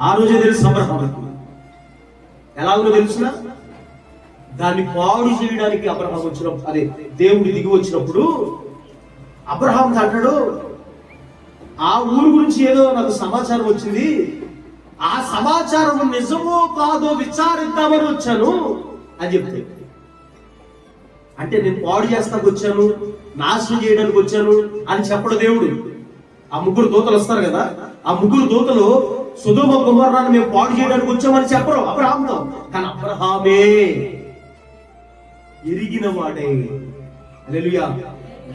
ఆ రోజే తెలుసు అబ్రహాముకు ఎలా ఉందో తెలుసిన? దాన్ని పాడు చేయడానికి అబ్రహాం వచ్చినప్పుడు అదే దేవుడు దిగి వచ్చినప్పుడు అబ్రహాం అంటాడు ఆ ఊరు గురించి ఏదో నాకు సమాచారం వచ్చింది. ఆ సమాచారం నిజమో కాదో విచారిద్దామని వచ్చాను అని చెప్తే అంటే నేను పాడు చేస్తానికి వచ్చాను నాశనం చేయడానికి వచ్చాను అని చెప్పడు దేవుడు. ఆ ముగ్గురు దూతలు వస్తారు కదా ఆ ముగ్గురు దూతలు సుధుమ కుమారాన్ని మేము పాడు చేయడానికి వచ్చామని చెప్పరు అబ్రహాంతో కానీ అబ్రహామే ఎరిగిన వాడై. హల్లెలూయా.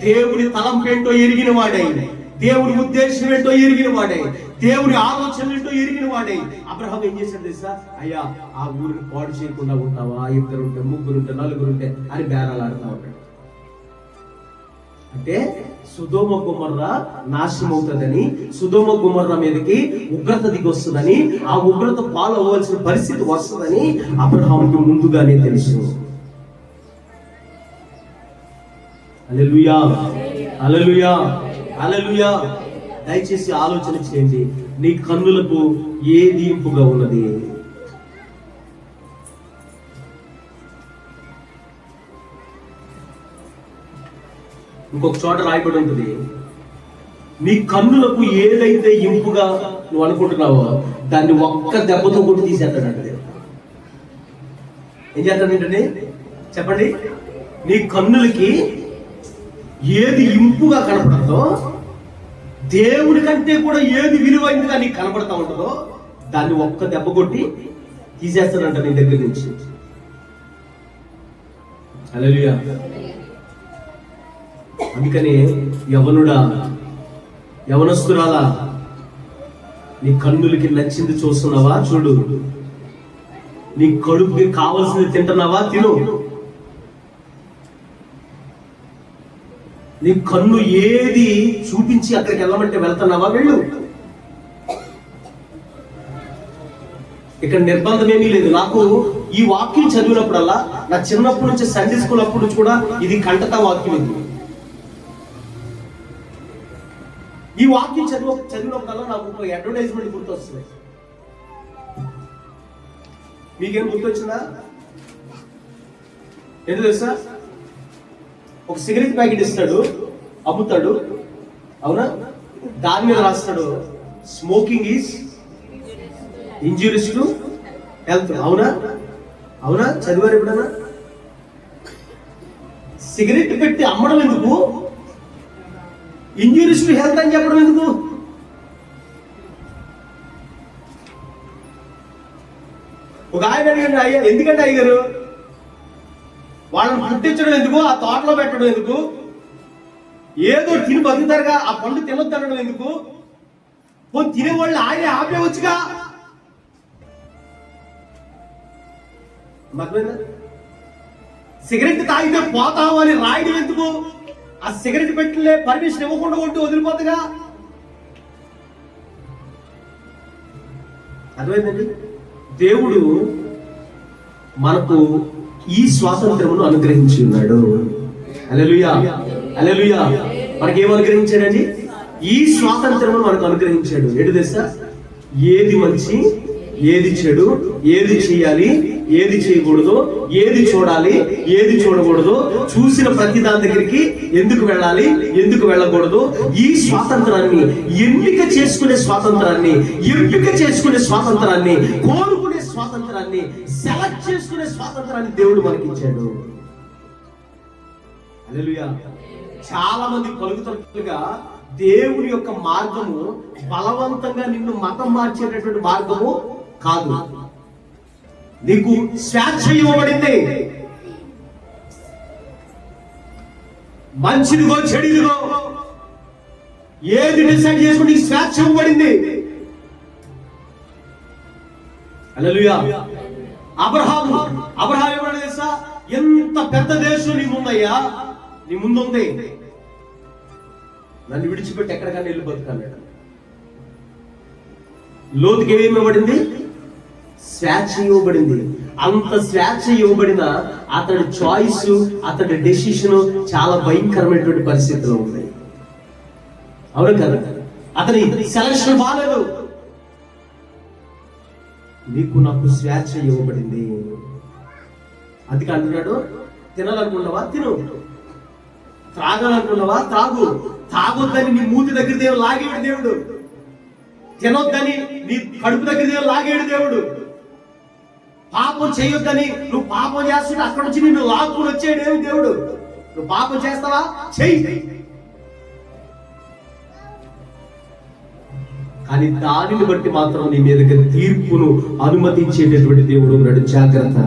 దేవుని తలంపేంటో ఎరిగిన వాడై. దేవుని ఉద్దేశం ఏంటో ఎరిగిన వాడే. దేవుని ఆలోచన ఏంటో ఎరిగిన వాడే. అబ్రహం ఏం చేశాడు తెలుసా? అయ్యా ఆ ఊరిని పాడు చేయకుండా ఉంటావా? ఇద్దరు ఉంటే ముగ్గురు ఉంటే నలుగురు ఉంటే అని బేరాలు ఆడుతూ ఉంటాడు. అంటే సుధోమ గుమర్ర నాశనం అవుతుందని సుధోమ గుమర్ర మీదకి ఉగ్రత దిగొస్తుందని ఆ ఉగ్రత పాలు అవ్వాల్సిన పరిస్థితి వస్తుందని అబ్రహాంకి ముందుగానే తెలుసు. అలెలుయా అలలుయా అలలుయా దయచేసి ఆలోచన చేయండి. నీ కన్నులకు ఏ దీంపుగా ఉన్నది? ఇంకొక చోట రాయబడి ఉంటుంది. నీ కన్నులకు ఏదైతే ఇంపుగా నువ్వు అనుకుంటున్నావో దాన్ని ఒక్క దెబ్బతో కొట్టి తీసేస్తాడంట దేవుడు. ఏం చేస్తాడంటే చెప్పండి. నీ కన్నులకి ఏది ఇంపుగా కనపడదో దేవుడి కంటే కూడా ఏది విలువైనదిగా నీకు కనపడతా ఉంటుందో దాన్ని ఒక్క దెబ్బ కొట్టి తీసేస్తాడంట నీ దగ్గర నుంచి. హల్లెలూయా. అందుకనే యవనుడా యవనస్తురాలా నీ కన్నులకి నచ్చింది చూస్తున్నావా? చూడు. నీ కడుపుకి కావలసింది తింటున్నావా? తిను. నీ కన్ను ఏది చూపించి అక్కడికి వెళ్ళమంటే వెళ్తున్నావా? వెళ్ళు. ఇక్కడ నిర్బంధం ఏమీ లేదు. నాకు ఈ వాక్యం చదివినప్పుడల్లా నా చిన్నప్పటి నుంచి సండే స్కూల్ అప్పటి నుంచి కూడా ఇది కంటతా వాక్యం ఇది. ఈ వాక్యం చదివ చదివినప్పుడల్లా నాకు ఒక అడ్వర్టైజ్మెంట్ గుర్తొస్తుంది. మీకేం గుర్తొచ్చిందా? ఎందుకు తెలుసా? ఒక సిగరెట్ ప్యాకెట్ ఇస్తాడు అమ్ముతాడు. అవునా? దాని మీద రాస్తాడు smoking is injuries to health అవునా? అవునా? చదివారు ఎప్పుడన్నా? సిగరెట్ పెట్టి అమ్మడం ఎందుకు? ఇంజురీస్ టు హెల్త్ అని చెప్పడం ఎందుకు? ఒక ఆయన అడిగండి అయ్యా ఎందుకంటే అయ్యారు వాళ్ళని పట్టించడం ఎందుకు? ఆ తోటలో పెట్టడం ఎందుకు? ఏదో తిని బతుకుతారుగా ఆ పండు తినొద్దు అనడం ఎందుకు? పోనీ తినేవాళ్ళు ఆయనే ఆపేవచ్చుగా సిగరెట్ తాగితే పోతావు అని రాయడం ఎందుకు? ఆ సిగరెట్ పెట్టలే పర్మిషన్ ఇవ్వకుండా ఉంటూ వదిలిపోతుందిగా అర్థమైందండి? దేవుడు మనకు ఈ స్వాతంత్రమును అనుగ్రహించి ఉన్నాడు. అలెలుయా అలెలుయా మనకి ఏం అనుగ్రహించాడండి? ఈ స్వాతంత్రమును మనకు అనుగ్రహించాడు. ఏడు తెలుసా? ఏది మంచి ఏది చెడు ఏది చేయాలి ఏది చేయకూడదు ఏది చూడాలి ఏది చూడకూడదు చూసిన ప్రతి దాని దగ్గరికి ఎందుకు వెళ్ళాలి ఎందుకు వెళ్ళకూడదు? ఈ స్వాతంత్రాన్ని ఎంపిక చేసుకునే స్వాతంత్రాన్ని ఎంపిక చేసుకునే స్వాతంత్రాన్ని కోరుకునే స్వాతంత్రాన్ని సెలెక్ట్ చేసుకునే స్వాతంత్రాన్ని దేవుడు మనకి ఇచ్చాడు చాలా మంది పలుకుతున్నట్లుగా దేవుని యొక్క మార్గము బలవంతంగా నిన్ను మతం మార్చేటటువంటి మార్గము కాదు. నీకు స్వేచ్ఛ ఇవ్వబడింది. మంచిదిగో చెడిదిగో ఏది డిసైడ్ చేసుకుని నీకు స్వేచ్ఛ ఇవ్వబడింది. హల్లెలూయా. అబ్రహాం అబ్రహాం ఏమన్నా తెలుసా? ఎంత పెద్ద దేశం నీ ముందయ్యా? నీ ముందుంది. నన్ను విడిచిపెట్టి ఎక్కడికైనా వెళ్ళి బతుకన్నాడు లోతుకి ఏమి ఇవ్వబడింది? స్వేచ్ఛ ఇవ్వబడింది. అంత స్వేచ్ఛ ఇవ్వబడిన అతడి చాయిస్ అతడి డెసిషన్ చాలా భయంకరమైనటువంటి పరిస్థితిలో ఉంది అవును కదా? అతని సెలక్షన్ బాగాలేదు నీకు నాకు స్వేచ్ఛ ఇవ్వబడింది. అందుకే అంటున్నాడు తినాలనుకున్నావా? తిను. త్రాగాలనుకున్నావా? త్రాగు. తాగొద్దని నీ మూతి దగ్గర దేవుడు లాగేడు దేవుడు. తినొద్దని నీ కడుపు దగ్గర దేవుడు లాగేడు దేవుడు. పాపం చేయొద్దని నువ్వు పాపం చేస్తుంటే అక్కడ నుంచి నిన్ను లాక్కుని వచ్చేడేమి దేవుడు? నువ్వు పాపం చేస్తావా? చెయ్యి. కానీ దానిని బట్టి మాత్రం నీ మీదకి తీర్పును అనుమతించేటటువంటి దేవుడు ఉన్నాడు. జాగ్రత్త.